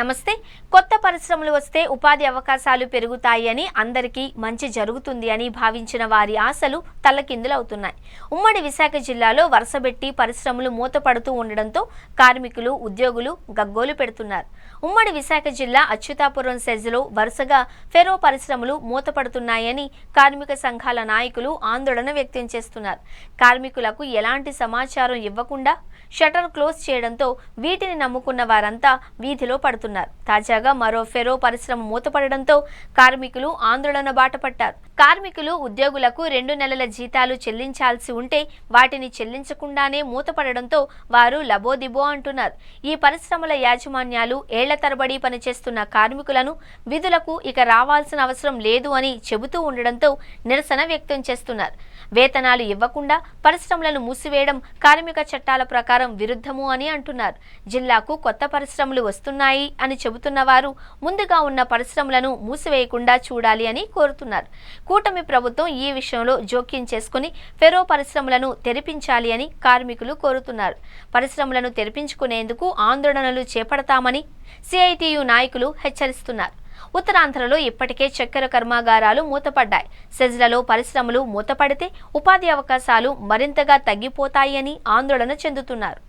నమస్తే. కొత్త పరిశ్రమలు వస్తే ఉపాధి అవకాశాలు పెరుగుతాయి అని అందరికీ మంచి జరుగుతుంది అని భావించిన వారి ఆశలు తల్లకిందులవుతున్నాయి ఉమ్మడి విశాఖ జిల్లాలో వరుసబెట్టి పరిశ్రమలు మూతపడుతూ ఉండడంతో కార్మికులు ఉద్యోగులు గగ్గోలు పెడుతున్నారు. ఉమ్మడి విశాఖ జిల్లా అచ్యుతాపురం సెజ్లో వరుసగా ఫెరో పరిశ్రమలు మూతపడుతున్నాయని కార్మిక సంఘాల నాయకులు ఆందోళన వ్యక్తం చేస్తున్నారు. కార్మికులకు ఎలాంటి సమాచారం ఇవ్వకుండా షటర్ క్లోజ్ చేయడంతో వీటిని నమ్ముకున్న వారంతా వీధిలో పడుతున్నారు. తాజాగా మరో ఫెరో పరిశ్రమ మూతపడడంతో కార్మికులు ఆందోళన బాట పట్టారు కార్మికులు ఉద్యోగులకు రెండు నెలల జీతాలు చెల్లించాల్సి ఉంటే వాటిని చెల్లించకుండానే మూతపడడంతో వారు లబోదిబో అంటున్నారు. ఈ పరిశ్రమల యాజమాన్యాలు ఏళ్ళ తరబడి పనిచేస్తున్న కార్మికులను విధులకు ఇక రావాల్సిన అవసరం లేదు అని చెబుతూ ఉండడంతో నిరసన వ్యక్తం చేస్తున్నారు. వేతనాలు ఇవ్వకుండా పరిశ్రమలను మూసివేయడం కార్మిక చట్టాల ప్రకారం విరుద్ధము అని అంటున్నారు. జిల్లాకు కొత్త పరిశ్రమలు వస్తున్నాయి అని చెబుతున్న వారు ముందుగా ఉన్న పరిశ్రమలను మూసివేయకుండా చూడాలి అని కోరుతున్నారు. కూటమి ప్రభుత్వం ఈ విషయంలో జోక్యం చేసుకుని ఫెరో పరిశ్రమలను తెరిపించాలి అని కార్మికులు కోరుతున్నారు. పరిశ్రమలను తెరిపించుకునేందుకు ఆందోళనలు చేపడతామని సిఐటియు నాయకులు హెచ్చరిస్తున్నారు. ఉత్తరాంధ్రలో ఇప్పటికే చక్కెర కర్మాగారాలు మూతపడ్డాయి. సెజ్లలో పరిశ్రమలు మూతపడితే ఉపాధి అవకాశాలు మరింతగా తగ్గిపోతాయని ఆందోళన చెందుతున్నారు.